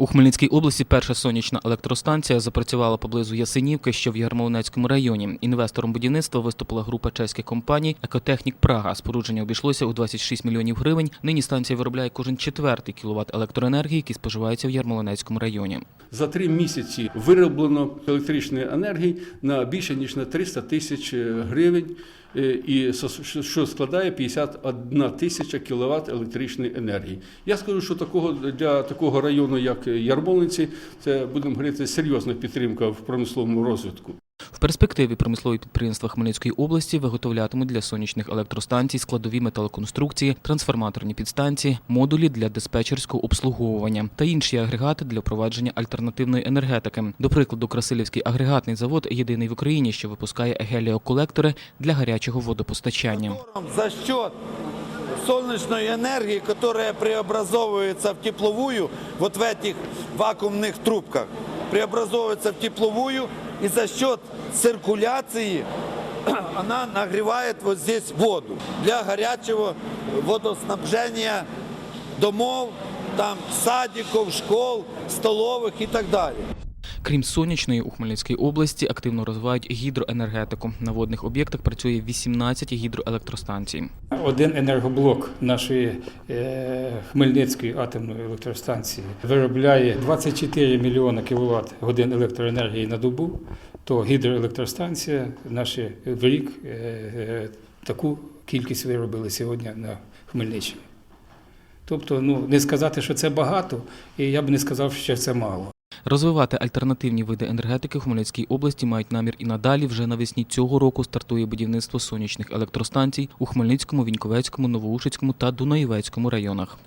У Хмельницькій області перша сонячна електростанція запрацювала поблизу Ясенівки, що в Ярмолинецькому районі. Інвестором будівництва виступила група чеських компаній Екотехнік Прага. Спорудження обійшлося у 26 мільйонів гривень. Нині станція виробляє кожен четвертий кіловат електроенергії, який споживається в Ярмолинецькому районі. За три місяці вироблено електричної енергії на більше ніж на 300 тисяч гривень, е, і що складає 51 тисяча кіловат електричної енергії. Я скажу, що такого для такого району, як Ярмолинці, це будемо говорити серйозна підтримка в промисловому розвитку. В перспективі промислові підприємства Хмельницької області виготовлятимуть для сонячних електростанцій складові металоконструкції, трансформаторні підстанції, модулі для диспетчерського обслуговування та інші агрегати для впровадження альтернативної енергетики. До прикладу, Красилівський агрегатний завод єдиний в Україні, що випускає геліоколектори для гарячого водопостачання. за счет солнечной энергии, которая преобразовывается в тепловую, вот в этих вакуумных трубках, преобразовывается в тепловую, и за счет циркуляции она нагревает вот здесь воду для горячего водоснабжения домов, там садиков, школ, столовых и так далее. Крім сонячної, у Хмельницькій області активно розвивають гідроенергетику. На водних об'єктах працює 18 гідроелектростанцій. Один енергоблок нашої е, Хмельницької атомної електростанції виробляє 24 мільйони кВт годин електроенергії на добу, то гідроелектростанція наші в рік е, е, таку кількість виробили сьогодні на Хмельниччині. Тобто, ну не сказати, що це багато, і я б не сказав, що це мало. Розвивати альтернативні види енергетики в Хмельницькій області мають намір і надалі. Вже навесні цього року стартує будівництво сонячних електростанцій у Хмельницькому, Віньковецькому, Новоушицькому та Дунаєвецькому районах.